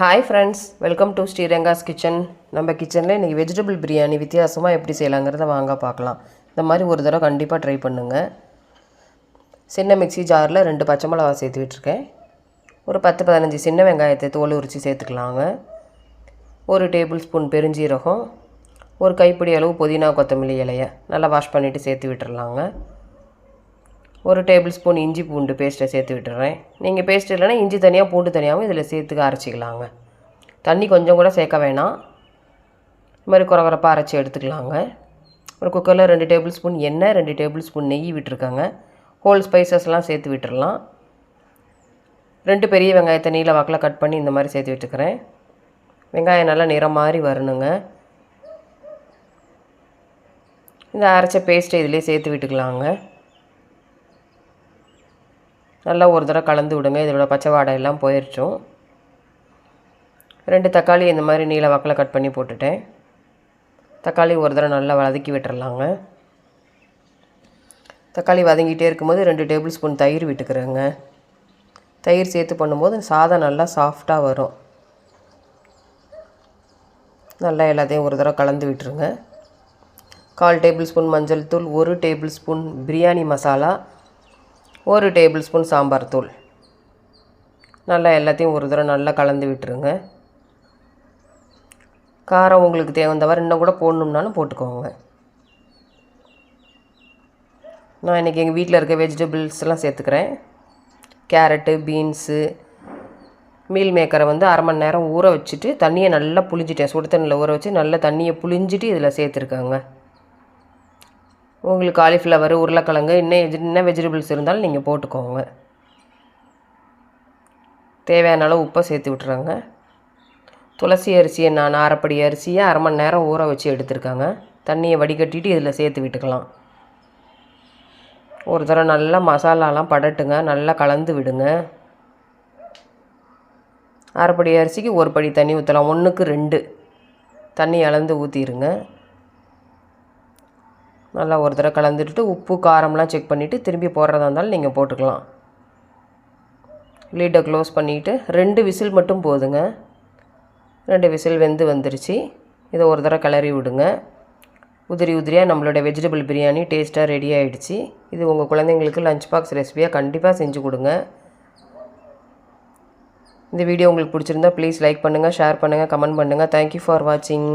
Hi friends welcome to Sriranga's kitchen நம்ம கிச்சனில் இன்றைக்கி வெஜிடபிள் பிரியாணி வித்தியாசமாக எப்படி செய்யலாங்கிறத வாங்க பார்க்கலாம். இந்த மாதிரி ஒரு தடவை கண்டிப்பாக ட்ரை பண்ணுங்கள் சின்ன மிக்ஸி ஜாரில் ரெண்டு பச்சை மிளகா சேர்த்து விட்டுருக்கேன். ஒரு பத்து பதினஞ்சு சின்ன வெங்காயத்தை தோல் உரித்து சேர்த்துக்கலாங்க. ஒரு டேபிள் ஸ்பூன் பெருஞ்சீரகம். ஒரு கைப்பிடி அளவு புதினா கொத்தமல்லி இலையை நல்லா வாஷ் பண்ணிவிட்டு சேர்த்து விட்டுறலாங்க. ஒரு டேபிள் ஸ்பூன் இஞ்சி பூண்டு பேஸ்ட்டை சேர்த்து விட்டுறேன். நீங்கள் பேஸ்ட் இல்லைன்னா இஞ்சி தனியாக பூண்டு தனியாகவும் இதில் சேர்த்துக்க அரைச்சிக்கலாங்க. தண்ணி கொஞ்சம் கூட சேர்க்க வேணாம். இது மாதிரி குறகுறப்பாக அரைச்சி எடுத்துக்கலாங்க. ஒரு குக்கரில் ரெண்டு டேபிள் ஸ்பூன் எண்ணெய் ரெண்டு டேபிள் ஸ்பூன் நெய் விட்டுருக்காங்க. ஹோல் ஸ்பைசஸ்லாம் சேர்த்து விட்டுடலாம் ரெண்டு பெரிய வெங்காயத்தை நீல வாக்கில் கட் பண்ணி இந்த மாதிரி சேர்த்து விட்டுக்கிறேன் வெங்காயம் நல்லா நிறம் மாதிரி வரணுங்க. இந்த அரைச்ச பேஸ்ட்டை இதிலே சேர்த்து விட்டுக்கலாங்க. நல்லா ஒரு தடவை கலந்து விடுங்க. இதோட பச்சை வாடை எல்லாம் போயிடுச்சோம். ரெண்டு தக்காளி இந்த மாதிரி நீல வாக்கில் கட் பண்ணி போட்டுட்டேன். தக்காளி ஒரு தடவை நல்லா வதக்கி விட்டுறலாங்க. தக்காளி வதங்கிட்டே இருக்கும்போது ரெண்டு டேபிள் ஸ்பூன் தயிர் விட்டுக்கிறேங்க. தயிர் சேர்த்து பண்ணும்போது சாதம் நல்லா சாஃப்டாக வரும். நல்லா எல்லாத்தையும் ஒரு தடவை கலந்து விட்டுருங்க. கால் டேபிள் ஸ்பூன் மஞ்சள் தூள் ஒரு டேபிள் ஸ்பூன் பிரியாணி மசாலா ஒரு டேபிள் ஸ்பூன் சாம்பார் தூள். நல்லா எல்லாத்தையும் ஒரு தடவை நல்லா கலந்து விட்டுருங்க. காரம் உங்களுக்கு தேவைந்தவாறு இன்னும் கூட போடணும்னாலும் போட்டுக்கோங்க. நான் இன்றைக்கி எங்கள் வீட்டில் இருக்க வெஜிடபிள்ஸ்லாம் சேர்த்துக்கிறேன். கேரட்டு பீன்ஸு மீல் மேக்கரை வந்து அரை மணி நேரம் ஊற வச்சுட்டு தண்ணியை நல்லா புளிஞ்சிட்டேன் சுடு தண்ணியில் ஊற வச்சு நல்லா தண்ணியை புளிஞ்சிட்டு இதில் சேர்த்துருக்காங்க. உங்களுக்கு காலிஃப்ளவர் உருளைக்கிழங்கு இன்னும் எஜி என்ன வெஜிடபிள்ஸ் இருந்தாலும் நீங்கள் போட்டுக்கோங்க. தேவையான அளவு உப்பை சேர்த்து விட்டுறாங்க துளசி அரிசியை நான் அரைப்படி அரிசியை அரை மணி நேரம் ஊற வச்சு எடுத்துருக்காங்க. தண்ணியை வடிகட்டிட்டு இதில் சேர்த்து விட்டுக்கலாம். ஒரு தடவை நல்லா மசாலாலாம் படட்டுங்க. நல்லா கலந்து விடுங்க. அரைப்படி அரிசிக்கு ஒரு படி தண்ணி ஊற்றலாம் ஒன்றுக்கு ரெண்டு. தண்ணி அளந்து ஊற்றிடுங்க நல்லா ஒரு தடவை கலந்துட்டு உப்பு காரம்லாம் செக் பண்ணிவிட்டு திரும்பி போடுறதா இருந்தாலும் நீங்கள் போட்டுக்கலாம். லீடை க்ளோஸ் பண்ணிவிட்டு ரெண்டு விசில் மட்டும் போதுங்க. ரெண்டு விசில் வெந்து வந்துருச்சு. இதை ஒரு தடவை கிளறி விடுங்க. உதிரி உதிரியாக நம்மளோட வெஜிடபிள் பிரியாணி டேஸ்ட்டாக ரெடி ஆகிடுச்சு இது உங்கள் குழந்தைங்களுக்கு லஞ்ச் பாக்ஸ் ரெசிபியாக கண்டிப்பாக செஞ்சு கொடுங்க. இந்த வீடியோ உங்களுக்கு பிடிச்சிருந்தா ப்ளீஸ் லைக் பண்ணுங்கள் ஷேர் பண்ணுங்கள் கமெண்ட் பண்ணுங்கள் தேங்க்யூ ஃபார் வாட்சிங்